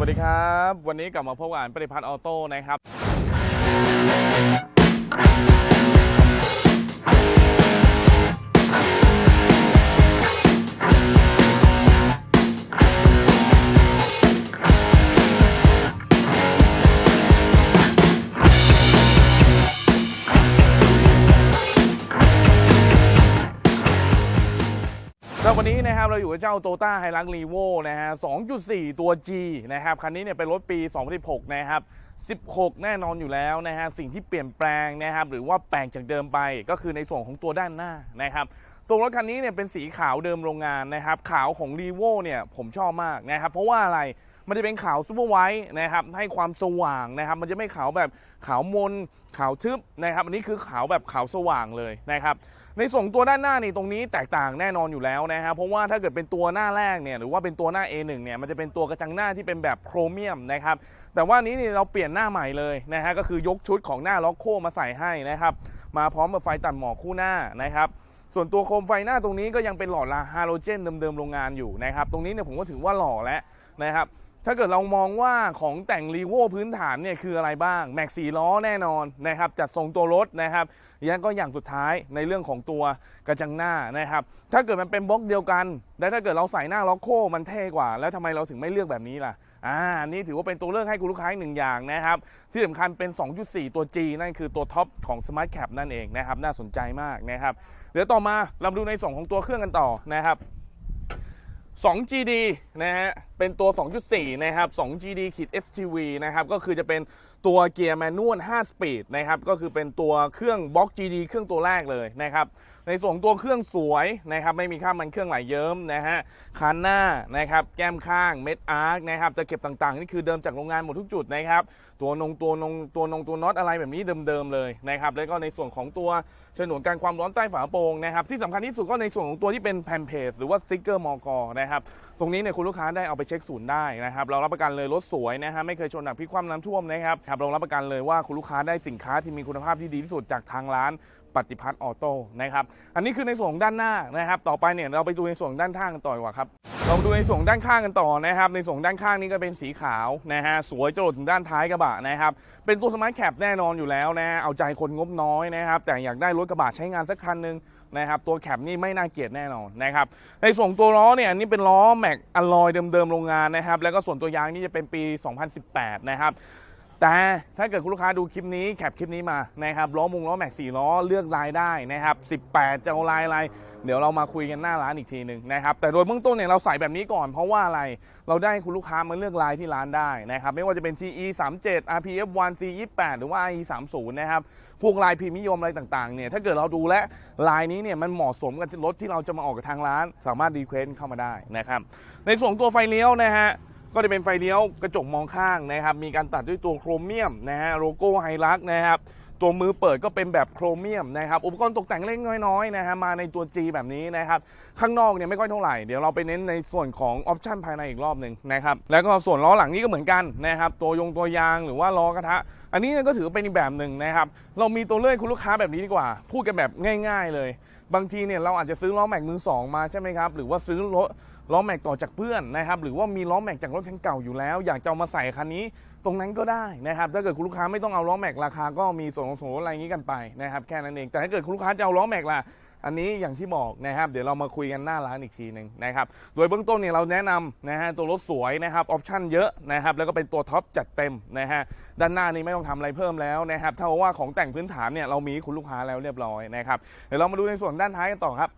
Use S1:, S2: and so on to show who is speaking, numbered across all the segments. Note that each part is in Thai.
S1: วัสดีครับ วันนี้กลับมาพบกับอ่านปฏิพัฒน์ออโต้นะครับ นะครับเราอยู่กับเจ้า t o ต้าไฮรักรีโวนะฮะ 2.4 ตัว G นะครับ คันนี้เนี่ยเป็นรถปี 2016 นะครับ 16 แน่นอนอยู่แล้วนะฮะ สิ่งที่เปลี่ยนแปลงนะครับ หรือว่าแปลงจากเดิมไปก็คือในส่วนของตัวด้านหน้านะครับตัวรถคันนี้เนี่ยเป็นสีขาวเดิมโรงงานนะครับ ขาวของรีโวเนี่ยผมชอบมากนะครับ เพราะว่าอะไรมันจะเป็นขาวซูเปอร์ไวท์นะครับให้ความสว่างนะครับ มันจะไม่ขาวแบบขาวมน ขาวทึบนะครับอันนี้คือขาวแบบขาวสว่างเลยนะครับในส่วนตัวด้านหน้านี่ตรงนี้แตกต่างแน่นอนอยู่แล้วนะครับเพราะว่าถ้าเกิดเป็นตัวหน้าแรกเนี่ยหรือว่าเป็นตัวหน้า A1 เนี่ยมันจะเป็นตัวกระจังหน้าที่เป็นแบบโครเมียมนะครับแต่ว่านี้นี่เราเปลี่ยนหน้าใหม่เลยนะฮะก็คือยกชุดของหน้าล็อกโคมาใส่ให้นะครับมาพร้อมกับไฟตัดหมอกคู่หน้านะครับส่วนตัวโคมไฟหน้าตรงนี้ก็ยังเป็นหลอดลาฮาโลเจนเดิมๆโรงงานอยู่นะครับตรงนี้เนี่ยผมก็ถือว่าหล่อแล้วนะครับ ถ้าเกิดเรามองว่าของแต่งรีโวพื้นฐานเนี่ยคืออะไรบ้าง แม็กสี่ล้อแน่นอนนะครับจัดทรงตัวรถนะครับยังก็อย่างสุดท้ายในเรื่องของตัวกระจังหน้านะครับ ถ้าเกิดมันเป็นบล็อกเดียวกันและถ้าเกิดเราใส่หน้าล็อกโคมันเท่กว่า แล้วทำไมเราถึงไม่เลือกแบบนี้ล่ะอ่านี่ถือว่าเป็นตัวเลือกให้คุณลูกค้าอีกหนึ่งอย่างนะครับ ที่สำคัญเป็น 2.4 ตัว G นั่นคือตัวท็อปของ Smart Cap นั่นเองนะครับ น่าสนใจมากนะครับ เดี๋ยวต่อมาเรามาดูในส่วนของตัวเครื่องกันต่อนะครับ 2GD นะฮะ เป็นตัว 2.4 นะครับ 2GD ขีด FTV นะครับ ก็คือจะเป็น ตัวเกียร์แมนนวล5สปีดนะครับก็คือเป็นตัวเครื่องบล็อก GD เครื่องตัวแรกเลยนะครับในส่วนตัวเครื่องสวยนะครับไม่มีค่ามันเครื่องไหลเยิ้มนะฮะคันหน้านะครับแก้มข้างเม็ดอาร์คนะครับจะเก็บต่างๆ นี่คือเดิมจากโรงงานหมดทุกจุดนะครับตัวนงตัวนงตัวนงตัวน็อตอะไรแบบนี้เดิมๆเลยนะครับแล้วก็ในส่วนของตัวฉนวนการความร้อนใต้ฝาโปรงนะครับที่สำคัญที่สุดก็ในส่วนของตัวที่เป็นแผ่นเพจหรือว่าสติ๊กเกอร์มอกนะครับตรงนี้เนี่ยคุณลูกค้าได้เอาไปเช็คศูนย์ได้นะครับเรารับประกันเลยรถสวยนะฮะไม่เคยชนหนักพิคว่ำน้ำท่วมนะครับครับเรารับประกันเลยว่าคุณลูกค้าได้สินค้าที่มีคุณภาพที่ดีที่สุดจากทางร้านปฏิพัฒน์ออโต้นะครับ อันนี้คือในส่วนของด้านหน้านะครับ ต่อไปเนี่ยเราไปดูในส่วนของด้านข้างกันต่อดีกว่าครับเราดูในส่วนของด้านข้างกันต่อนะครับ ในส่วนของด้านข้างนี่ก็เป็นสีขาวนะฮะสวยจรดถึงด้านท้ายกระบะนะครับ เป็นตัวสมาร์ทแคปแน่นอนอยู่แล้วนะเอาใจคนงบน้อยนะครับ แต่อยากได้รถกระบะใช้งานสักคันหนึ่งนะครับตัวแคปนี่ไม่น่าเกลียดแน่นอนนะครับในส่วนตัวล้อเนี่ยอันนี้เป็นล้อแม็กอลลอยเดิมๆโรงงานนะครับ แล้วก็ส่วนตัวยางนี่จะเป็นปี 2018 นะครับ แต่ถ้าเกิดคุณลูกค้าดูคลิปนี้แคปคลิปนี้มานะครับล้อมุงล้อแม็กสี่ล้อเลือกลายได้นะครับ 18 จะเอาลายอะไร เดี๋ยวเรามาคุยกันหน้าร้านอีกทีหนึ่งนะครับแต่โดยเบื้องต้นเนี่ยเราใส่แบบนี้ก่อนเพราะว่าอะไรเราได้คุณลูกค้ามาเลือกลายที่ร้านได้นะครับไม่ว่าจะเป็น CE 37 RPF 1 C 28หรือว่า IE 30นะครับพวกลายพรีมิยมอะไรต่างๆเนี่ยถ้าเกิดเราดูและลายนี้เนี่ยมันเหมาะสมกับรถที่เราจะมาออกกับทางร้าน สามารถรีเควสเข้ามาได้นะครับในส่วนตัวไฟเลี้ยวนะฮะ ก็จะเป็นไฟเลี้ยวกระจกมองข้างนะครับ มีการตัดด้วยตัวโครเมียมนะฮะโลโก้ไฮรักนะครับ ตัวมือเปิดก็เป็นแบบโครเมียมนะครับอุปกรณ์ตกแต่งเล็กน้อยๆนะฮะมาในตัว G แบบนี้นะครับ ข้างนอกเนี่ยไม่ค่อยเท่าไหร่ เดี๋ยวเราไปเน้นในส่วนของออปชันภายในอีกรอบหนึ่งนะครับ แล้วก็ส่วนล้อหลังนี่ก็เหมือนกันนะครับ ตัวยงตัวยางหรือว่าล้อกระทะ อันนี้ก็ถือเป็นอีกแบบหนึ่งนะครับ เรามีตัวเลือกคุณลูกค้าแบบนี้ดีกว่า พูดกันแบบง่าย ๆ เลย บางทีเนี่ยเราอาจจะซื้อล้อแม็กมือสองมาใช่ไหมครับหรือว่าซื้อรถ ล้อแม็กต่อจากเพื่อนนะครับหรือว่ามีล้อแม็กจากรถคันเก่าอยู่แล้ว อยากจะเอามาใส่คันนี้ ตรงนั้นก็ได้นะครับถ้าเกิดคุณลูกค้าไม่ต้องเอาล้อแม็กราคาก็มีส่วนของส่วนอะไรอย่างนี้กันไปนะครับแค่นั้นเองแต่ถ้าเกิดคุณลูกค้าจะเอาล้อแม็กล่ะอันนี้อย่างที่บอกนะครับเดี๋ยวเรามาคุยกันหน้าร้านอีกทีหนึ่งนะครับโดยเบื้องต้นเนี่ยเราแนะนำนะฮะตัวรถสวยนะครับออปชั่นเยอะนะครับแล้วก็เป็นตัวท็อปจัดเต็มนะฮะด้านหน้านี้ไม่ต้องทำอะไรเพิ่มแล้วนะครับเท่าว่าของแต่งพื้นฐานเนี่ยเรามีคุณลูกค้าแล้วเรียบร้อยนะครับเดี๋ยวเรามาดูในส่วนด้านท้ายกันต่อครับ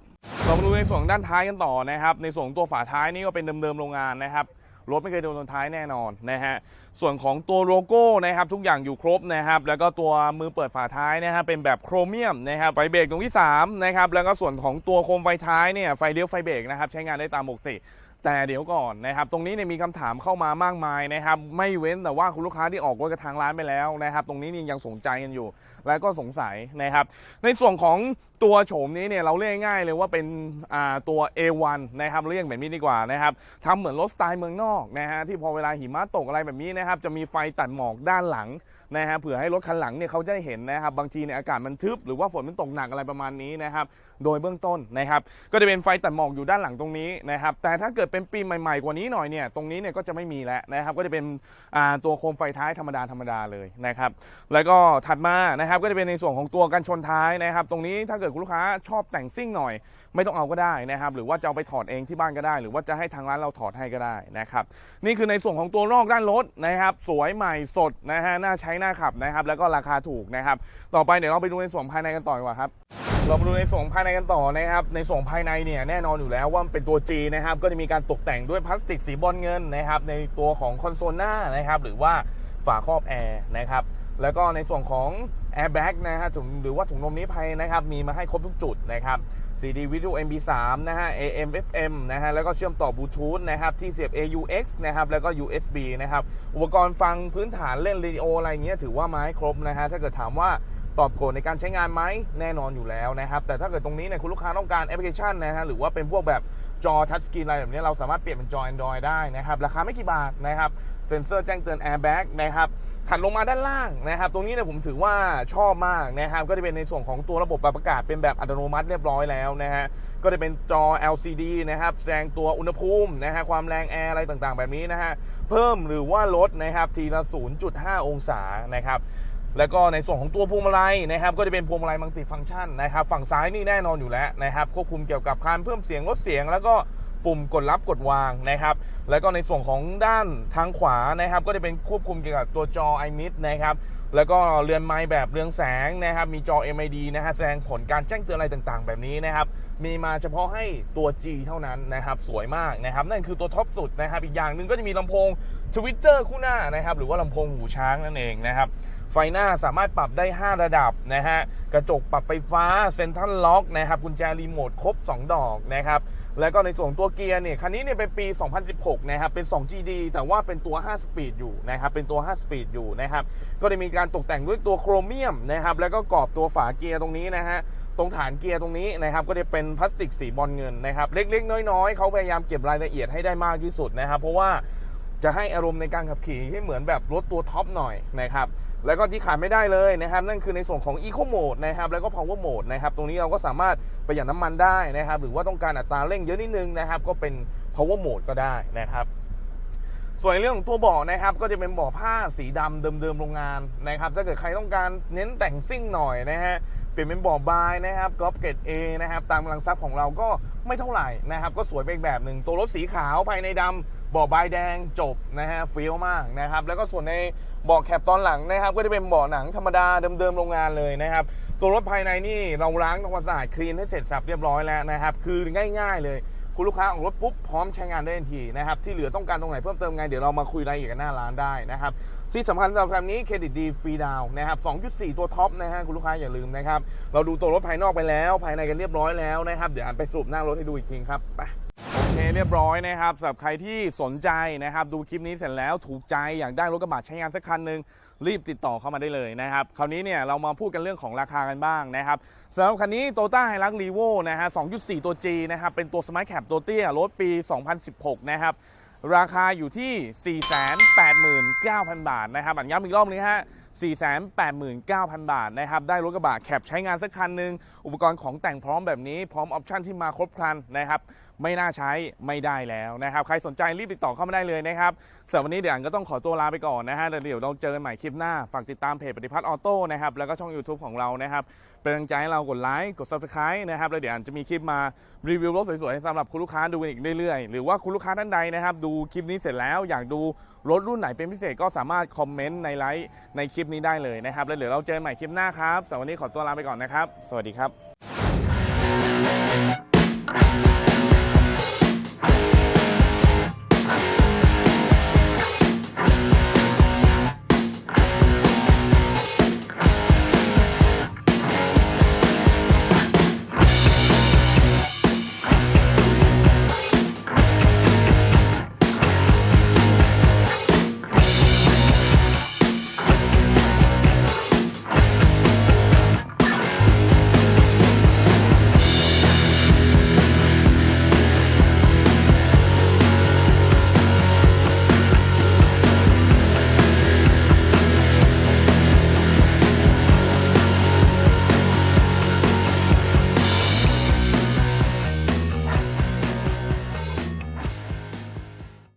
S1: เรามาดูในส่วนด้านท้ายกันต่อนะครับ ในส่วนตัวฝาท้ายนี่ก็เป็นเดิมๆโรงงานนะครับรถไม่เคยโดนชนท้ายแน่นอนนะฮะ ส่วนของตัวโลโก้นะครับทุกอย่างอยู่ครบนะครับ แล้วก็ตัวมือเปิดฝาท้ายนะฮะเป็นแบบโครเมียมนะครับไฟเบรกตรงที่3นะครับแล้วก็ส่วนของตัวโคมไฟท้ายเนี่ยไฟเลี้ยวไฟเบรกนะครับใช้งานได้ตามปกติ แต่เดี๋ยวก่อนนะครับ ตรงนี้เนี่ยมีคำถามเข้ามามากมายนะครับ ไม่เว้นแต่ว่าคุณลูกค้าที่ออกรถกับทางร้านไปแล้วนะครับ ตรงนี้นี่ยังสนใจกันอยู่แล้วก็สงสัยนะครับ ในส่วนของตัวโฉมนี้เนี่ยเราเรียกง่ายๆเลยว่าเป็นตัว A1 นะครับเรียกแบบนี้ดีกว่านะครับทำเหมือนรถสไตล์เมืองนอกนะฮะที่พอเวลาหิมะตกอะไรแบบนี้นะครับจะมีไฟตัดหมอกด้านหลังนะฮะเผื่อให้รถคันหลังเนี่ยเขาจะได้เห็นนะครับบางทีเนี่ยอากาศมันทึบหรือว่าฝนมันตกหนักอะไรประมาณนี้นะครับโดยเบื้องต้นนะครับก็จะเป็นไฟตัดหมอกอยู่ด้านหลังตรงนี้นะครับแต่ถ้าเกิดเป็นปีใหม่ๆกว่านี้หน่อยเนี่ยตรงนี้เนี่ยก็จะไม่มีแล้วนะครับก็จะเป็นตัวโคมไฟท้ายธรรมดาธรรมดาเลยนะครับแล้วก็ถัดมานะครับก็จะเป็นในส่วนของตัวกันชนท้ายนะครับ ตรงนี้ถ้าเกิดคุณลูกค้าชอบแต่งซิ่งหน่อย ไม่ต้องเอาก็ได้นะครับ หรือว่าจะเอาไปถอดเองที่บ้านก็ได้ หรือว่าจะให้ทางร้านเราถอดให้ก็ได้นะครับ นี่คือในส่วนของตัวนอกด้านรถนะครับ สวยใหม่สดนะฮะน่าใช้น่าขับนะครับ แล้วก็ราคาถูกนะครับ ต่อไปเดี๋ยวเราไปดูในส่วนภายในกันต่อดีกว่าครับเรามาดูในส่วนภายในกันต่อนะครับ ในส่วนภายในเนี่ยแน่นอนอยู่แล้วว่าเป็นตัว G นะครับ ก็จะมีการตกแต่งด้วยพลาสติกสีบอลเงินนะครับ ในตัวของคอนโซลหน้านะครับ หรือว่าฝาครอบแอร์นะครับ แล้วก็ในส่วนของ Airbag นะฮะถุงหรือว่าถุงลมนิรภัยนะครับ มีมาให้ครบทุกจุดนะครับ CD Video MP3 นะฮะ AM FM นะฮะ แล้วก็เชื่อมต่อบลูทูธนะครับ ที่เสียบ AUX นะครับ แล้วก็ USB นะครับ อุปกรณ์ฟังพื้นฐานเล่นเรดิโออะไรเงี้ยถือว่ามาให้ครบนะฮะ ถ้าเกิดถามว่าตอบโจทย์ในการใช้งานไหมแน่นอนอยู่แล้วนะครับ แต่ถ้าเกิดตรงนี้เนี่ยคุณลูกค้าต้องการแอปพลิเคชันนะฮะ หรือว่าเป็นพวกแบบจอทัชสกรีนอะไรแบบนี้เราสามารถเปลี่ยนเป็นจอ Android ได้นะครับ ราคาไม่กี่บาทนะครับ เซ็นเซอร์แจ้งเตือน Airbag นะครับถัดลงมาด้านล่างนะครับ ตรงนี้เนี่ยผมถือว่าชอบมากนะครับ ก็จะเป็นในส่วนของตัวระบบปรับอากาศเป็นแบบอัตโนมัติเรียบร้อยแล้วนะฮะ ก็จะเป็นจอ LCD นะครับ แสดงตัวอุณหภูมินะฮะ ความแรงแอร์อะไรต่างๆ แบบนี้นะฮะ เพิ่มหรือว่าลดนะครับทีละ 0.5 องศานะครับแล้วก็ในส่วนของตัวพวงมาลัยนะครับ ก็จะเป็นพวงมาลัยมัลติฟังก์ชันนะครับ ฝั่งซ้ายนี่แน่นอนอยู่แล้วนะครับ ควบคุมเกี่ยวกับการเพิ่มเสียงลดเสียง แล้วก็ ปุ่มกดรับกดวางนะครับ แล้วก็ในส่วนของด้านทางขวานะครับ ก็จะเป็นควบคุมเกี่ยวกับตัวจอ iMid นะครับ แล้วก็เรือนไม้แบบเรืองแสงนะครับ มีจอ MID นะฮะแสดงผลการแจ้งเตือนอะไรต่างๆ แบบนี้นะครับ มีมาเฉพาะให้ตัว G เท่านั้นนะครับ สวยมากนะครับ นั่นคือตัวท็อปสุดนะครับ อีกอย่างหนึ่งก็จะมีลำโพง Twitter คู่หน้านะครับ หรือว่าลำโพงหูช้างนั่นเองนะครับ ไฟหน้าสามารถปรับได้ 5 ระดับนะฮะ กระจกปรับไฟฟ้าเซ็นทรัลล็อกนะครับ กุญแจรีโมทครบ 2 ดอกนะครับ แล้วก็ในส่วนตัวเกียร์เนี่ย คันนี้เนี่ยเป็นปี 2016 นะครับ เป็น 2GD แต่ว่าเป็นตัว 5 สปีดอยู่นะครับ เป็นตัว 5 สปีดอยู่นะครับ ก็ได้มีการตกแต่งด้วยตัวโครเมียมนะครับ แล้วก็กรอบตัวฝาเกียร์ตรงนี้นะฮะตรงฐานเกียร์ตรงนี้นะครับก็จะเป็นพลาสติกสีบอลเงินนะครับ เล็กๆ น้อยๆเขาพยายามเก็บรายละเอียดให้ได้มากที่สุดนะครับ เพราะว่า จะให้อารมณ์ในการขับขี่ให้เหมือนแบบรถตัวท็อปหน่อยนะครับแล้วก็ที่ขาดไม่ได้เลยนะครับนั่นคือในส่วนของ Eco Mode นะครับแล้วก็ Power Mode นะครับตรงนี้เราก็สามารถประหยัดน้ำมันได้นะครับหรือว่าต้องการอัตราเร่งเยอะนิดนึงนะครับก็เป็น Power Mode ก็ได้นะครับส่วนเรื่องของตัวเบาะนะครับก็จะเป็นเบาะผ้าสีดำเดิมๆโรงงานนะครับถ้าเกิดใครต้องการเน้นแต่งซิ่งหน่อยนะฮะเปลี่ยนเป็นเบาะบายนะครับกรอล์ฟเกรดเอนะครับตามกำลังทรัพย์ของเราก็ไม่เท่าไหร่นะครับก็สวยไปอีกแบบหนึ่งตัวรถสีขาวภายในดำเบาะบแดงจบนะฮะเฟี้ยวมากนะครับ แล้วก็ส่วนในเบาะแคปตอนหลังนะครับ ก็จะเป็นเบาะหนังธรรมดาเดิมๆโรงงานเลยนะครับ ตัวรถภายในนี่เราล้างทำความสะอาดคลีนให้เสร็จสับเรียบร้อยแล้วนะครับ คือง่าย ๆ เลย คุณลูกค้าออกรถปุ๊บพร้อมใช้งานได้ทันทีนะครับ ที่เหลือต้องการตรงไหนเพิ่มเติมไงเดี๋ยวเรามาคุยรายละเอียดกันหน้าร้านได้นะครับที่สำคัญสำหรับแฟมนี้เครดิตดีฟรีดาวนะครับ 2.4 ตัวท็อปนะฮะคุณลูกค้าอย่าลืมนะครับ เราดูตัวรถภายนอกไปแล้ว ภายในกันเรียบร้อยแล้วนะครับ เดี๋ยวอ่านไปสรุปหน้ารถให้ดูอีกทีครับไป เคเรียบร้อยนะครับสำหรับใครที่สนใจนะครับ ดูคลิปนี้เสร็จแล้วถูกใจอยากได้รถกระบะใช้งานสักคันหนึ่งรีบติดต่อเข้ามาได้เลยนะครับ คราวนี้เนี่ยเรามาพูดกันเรื่องของราคากันบ้างนะครับสำหรับคันนี้ t o ต้าไฮรักรีโวนะฮะ 2.4 ตัว G นะครับ เป็นตัว Smart Cap ตัวเตี้ยรถปี 2016 นะครับ ราคาอยู่ที่ 489,000 บาทนะครับอันย้ำอีกรอบนึงฮะ489,000 บาทนะครับได้รถกระบะแคปใช้งานสักคันหนึ่งอุปกรณ์ของแต่งพร้อมแบบนี้พร้อมออปชันที่มาครบครันนะครับไม่น่าใช้ไม่ได้แล้วนะครับ ใครสนใจรีบติดต่อเข้ามาได้เลยนะครับสำหรับวันนี้เดี๋ยวอันก็ต้องขอตัวลาไปก่อนนะฮะแล้วเดี๋ยวเราเจอกันใหม่คลิปหน้า ฝากติดตามเพจปฏิพัฒน์ออโต้นะครับแล้วก็ช่อง YouTube ของเรานะครับ เป็นกำลังใจให้เรากดไลค์กด Subscribe นะครับแล้วเดี๋ยวอันจะมีคลิปมารีวิวรถสวยๆให้สำหรับคุณลูกค้าดูกันอีกเรื่อยๆ หรือว่าคุณลูกค้าท่านใดนะครับดูคลิปนี้เสร็จแล้วอยากดูรถรุ่นไหนเป็นพิเศษก็สามารถคอมเมนต์ในไลฟ์ในคลิปนี้ได้เลยนะครับ แล้วเดี๋ยวเราเจอกันใหม่คลิปหน้าครับสำหรับวันนี้ขอตัวลาไปก่อนนะครับ สวัสดีครับ